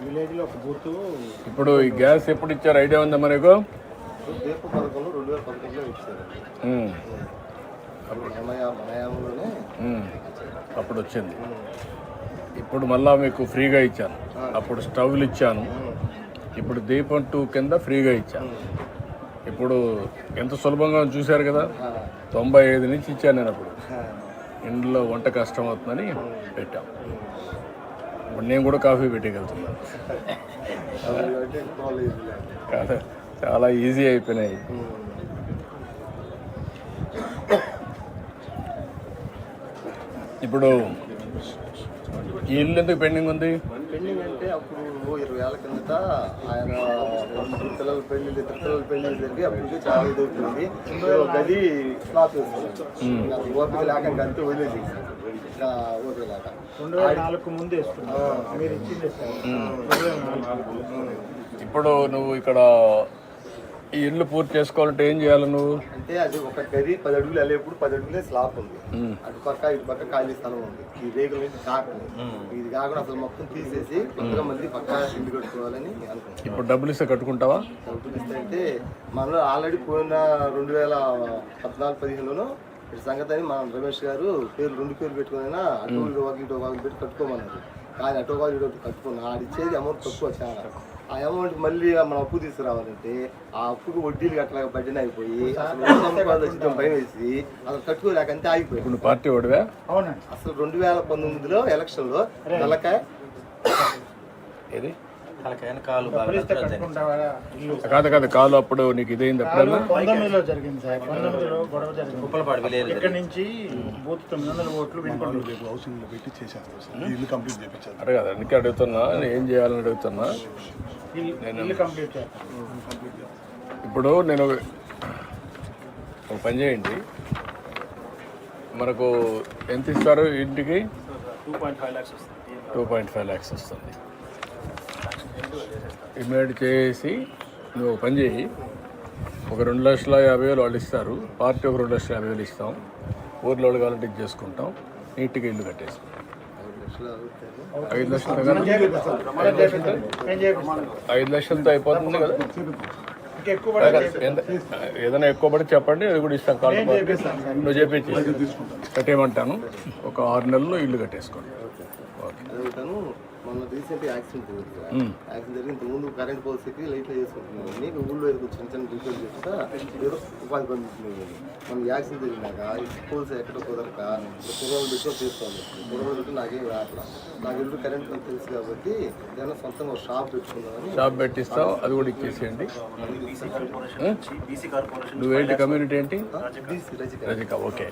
విలేజ్లో ఒక బూత్ ఇప్పుడు ఈ గ్యాస్ ఎప్పుడు ఇచ్చారు? ఐడియా ఉందా మనకు దీప పథకంలో రెండు వేల పదకొండులో ఉమ్, అప్పుడు ఉమ్, అప్పుడు వచ్చింది ఇప్పుడు మళ్ళా మీకు ఫ్రీగా ఇచ్చాను. అప్పుడు స్టవ్లు ఇచ్చాను. ఇప్పుడు దీపం టూ కింద ఫ్రీగా ఇచ్చాను. ఇప్పుడు ఎంత సులభంగా చూశారు కదా? తొంభై ఐదు నుంచి ఇచ్చాను నేను అప్పుడు. ఇంట్లో వంట కష్టం అవుతుందని పెట్టాం. ఇప్పుడు నేను కూడా కాఫీ పెట్టగలుగుతున్నాను చాలా ఈజీ అయిపోయినాయి. ఇప్పుడు ఈ ఇల్లు ఎందుకు పెండింగ్ ఉంది? పెళ్ళింగ్ అంటే అప్పుడు ఓ ఇరవై ఏళ్ళ కిందట ఆయన ముగ్గురు పిల్లల పెళ్ళి ఇద్దరు పిల్లల పెళ్ళి జరిగి అప్పటికి చాలా ఇది అవుతుంది గది స్లాప్ వేసుకున్నాం నాకు ఓపిక లేక అంతే వదిలేసి ఓపిక లేక. నాలుగు ముందు మీరు ఇచ్చింది ఇప్పుడు నువ్వు ఇక్కడ ఈ ఇల్లు పూర్తి చేసుకోవాలంటే ఏం చేయాలి నువ్వు? అంటే అది ఒక గది పది అడుగులు వెళ్ళేప్పుడు పది అడుగులే స్లాప్ ఉంది. అటు పక్క ఇటు పక్క ఖాళీ స్థలం ఉంది. ఈ రేగుల నుంచి కాకుండా ఇది కాకుండా అసలు మొత్తం తీసేసి కొత్తగా మళ్ళీ పక్క ఇంటి కట్టుకోవాలని అనుకుంటున్నాం. ఇప్పుడు డబ్బులు ఇస్తే కట్టుకుంటావా? డబ్బులు ఇస్తే అంటే మనలో ఆల్రెడీ పోయిన రెండు వేల పద్నాలుగు పదిహేనులోనూ ఇటు సంగతి అని మన రమేష్ గారు పేరు రెండు పేర్లు పెట్టుకునైనా అటు ఇటు ఇటు ఒక పెట్టి కట్టుకోమన్నారు. కానీ అటు ఒక ఇటు ఒకటి కట్టుకున్నా ఆడు ఇచ్చేది అమౌంట్ తక్కువ చాలా. ఆ అమౌంట్ మళ్ళీ మనం అప్పు తీసుకురావాలంటే ఆ అప్పుకు వడ్డీలు అట్లా బడ్డీని అయిపోయి అసలు భయం వేసి అసలు కట్టుకోలేక అంతే ఆగిపోయి. ఇప్పుడు పార్టీ ఓడివా? అవునండి. అసలు రెండు వేల పంతొమ్మిదిలో ఎలక్షన్లో నల్లకాయ ఏది? కాదు కాదు కాలు అప్పుడు నీకు ఇదైంది పంతొమ్మిదిలో జరిగింది సార్. పంతొమ్మిదిలో గొడవ జరిగింది. ఇక్కడ నుంచి బూత్ తొమ్మిది వందల ఓట్లు వినుకోండి రేపు హౌసింగ్లో పెట్టి చేశారు సార్. ఇల్లు కంప్లీట్ చేయించారు. అడగదు అందుకే అడుగుతున్నా. నేను ఏం చేయాలని అడుగుతున్నా? ఇల్లు కంప్లీట్ ఇప్పుడు నేను ఒక పని చేయండి. మనకు ఎంత ఇస్తారు ఇంటికి? టూ పాయింట్ ఫైవ్ ల్యాక్స్ వస్తుంది. టూ పాయింట్ ఫైవ్ ల్యాక్స్ వస్తుంది. ఇమ్మీడియట్ చేసి నువ్వు పని చేయి. ఒక రెండు లక్షల యాభై వేలు వాళ్ళు ఇస్తారు. పార్టీ ఒక రెండు లక్షల యాభై వేలు ఇస్తాం. ఊర్లో వాళ్ళు కావాలంటే చేసుకుంటాం. నీట్గా ఇల్లు కట్టేసి. ఐదు లక్షలు ఐదు లక్షలతో అయిపోతుంది కదా? ఏదైనా ఎక్కువ పడి చెప్పండి అది కూడా ఇస్తాం. కాల్ నువ్వు చేపించి. కట్టేయమంటాను. ఒక ఆరు నెలల్లో ఇల్లు కట్టేసుకోండి. ఓకే. మొన్న రీసెంట్ యాక్సిడెంట్ జరిగింది. యాక్సిడెంట్ జరిగి ఇంత ముందు కరెంట్ పోల్స్కి లైట్లు చేసుకుంటున్నాను నీకు ఊళ్ళో ఏదో చిన్న చిన్న రిపేర్ చేస్తా ఏదో ఉపాధి పొందుతుంది మనం యాక్సిడెంట్ జరిగినాక ఈ పోల్స్ ఎక్కడ కుదరక కుర్రోలు పెట్టుకొని చేసుకోవాలి కుర్రోలు పెట్టి నాకేం రావట్లా నాకు ఇల్లు కరెంట్ తెలుసు కాబట్టి ఏదైనా సొంతంగా ఒక షాప్ పెట్టుకుందామని షాప్ పెట్టిస్తావు అది కూడా ఇచ్చేసేయండి. బీసీ కార్పొరేషన్ నుంచి బీసీ కార్పొరేషన్ నువ్వేంటి కమ్యూనిటీ ఏంటి? రజిక. ఓకే.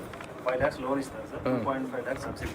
ఫైవ్ ల్యాక్స్ లోన్ ఇస్తారు sir. Two point five lakhs subsidy.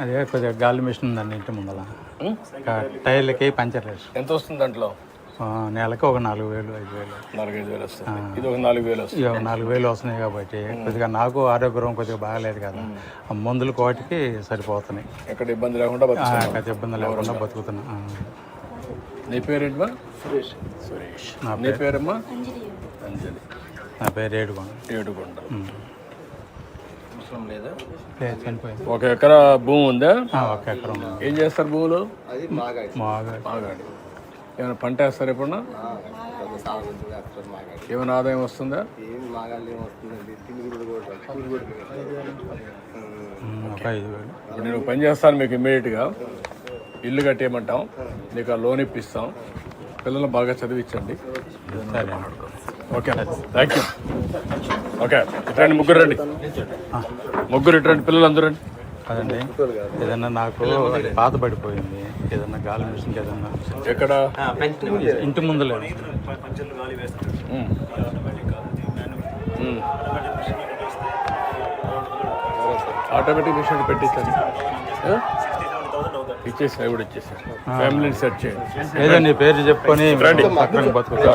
అదే కొద్దిగా గాలి మిషన్ ఉందండి ఇంటి ముందర టైర్లకి పంచర్ వేసి ఎంత వస్తుంది దాంట్లో? ఆ, నెలకు ఒక నాలుగు వేలు ఐదు వేలు. నాలుగైదు వేలు వస్తుంది. ఇది ఒక నాలుగు వేలు వస్తుంది. నాలుగు వేలు వస్తున్నాయి కాబట్టి కొద్దిగా నాకు ఆరోగ్యం కొద్దిగా బాగాలేదు కదా. ఆ మందులు కోటికి సరిపోతున్నాయి. ఎక్కడ ఇబ్బంది లేకుండా. పెద్ద ఇబ్బంది లేకుండా బతుకుతున్నా. నీ పేరేంటమ్మా? సురేష్. సురేష్. నా పేరమ్మా? అంజలి. నా పేరు ఏడుకోండి ఏడుకొండ లేదు ఒక ఎకరా భూమి ఉందా? ఆ, ఒక ఎకరం. ఏం చేస్తారు భూములు? మాగాడి. ఏమైనా పంట వేస్తారు ఎప్పుడన్నా? ఏమైనా ఆదాయం వస్తుందా? ఇప్పుడు నేను పని చేస్తాను మీకు ఇమ్మీడియట్గా. ఇల్లు కట్టేయమంటాం. నీకు ఆ లోన్ ఇప్పిస్తాం. పిల్లలు బాగా చదివించండి. ఓకే. థ్యాంక్ యూ ఓకే ఇట్రండి ముగ్గురు రండి. ముగ్గురు ఇట్రండి పిల్లలు అందరూ రండి. అదండి ఏదన్నా నాకు పాత పడిపోయింది ఏదన్నా గాలి మిషన్కి ఏదన్నా ఎక్కడ? ఇంటి ముందులే. మిషన్ ఆటోమేటిక్ మిషన్ పెట్టించండి ఆ? సిక్స్టీ సెవెన్ థౌసండ్ అవుతుంది ఇచ్చేసిన కూడా ఇచ్చేసాను ఫ్యామిలీని సెట్ చేయండి ఏదో నీ పేరు చెప్పుకొని. పక్కన బతుకుతా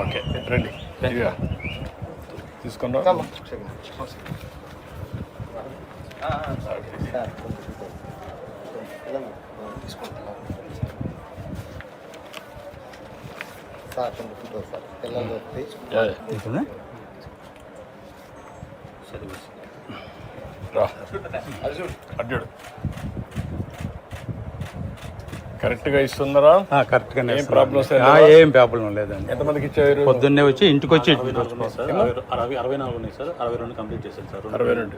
ఓకే రండి తీసుకున్నా సార్ పిల్లలు? రా అడ్డాడు కరెక్ట్గా ఇస్తున్నారా? ఆ, కరెక్ట్గానే ఏం. ప్రాబ్లమ్స్ ఏం ప్రాబ్లం లేదండి. ఎంతమందికి ఇచ్చారు? పొద్దున్నే వచ్చి ఇంటికి వచ్చి సార్? అరవై అరవై నాలుగు ఉన్నాయి సార్. అరవై రెండు కంప్లీట్ చేశాను సార్. అరవై రెండు.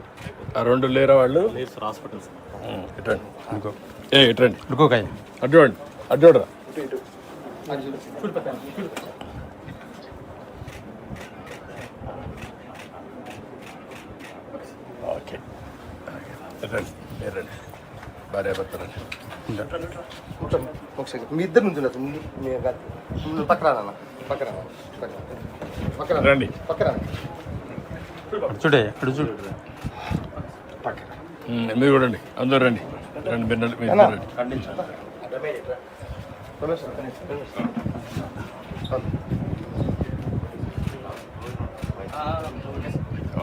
ఆ రెండు లేరా వాళ్ళు? లేదు సార్. హాస్పిటల్స్ ఇటండి ఏ ఇటండి ఇంకోకాయ అడ్డోండి అడ్డోడరా ఓకే రండి రండి భార్య భర్త రండి కూర్చోండి. ఒక సెకండ్ మీ ఇద్దరు నుంచి ముందు. ముందు పక్క రానన్న పక్క రానా పక్క రా. పక్క రా. రండి పక్క రానా అటు చూడే అటు చూడు ఉం, మీరు కూడా రండి అందరూ రండి రండి మీరు రండి,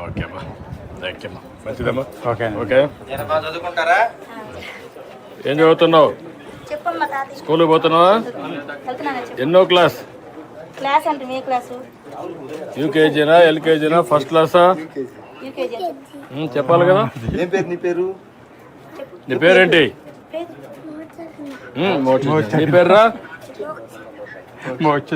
ఓకే అమ్మా థ్యాంక్ యూ మంచిదమ్మా ఓకే ఓకే ఏం చదువుతున్నావు స్కూల్కి పోతున్నావా? ఎన్నో క్లాస్? క్లాస్ అంటే మీ క్లాసు? యూకేజీనా ఎల్కేజీనా ఫస్ట్ క్లాసా? చెప్పాలి కదా. ఏం పేరు నీ పేరు? నీ పేరేంటి? Morte. Morte. Liberar. Morte.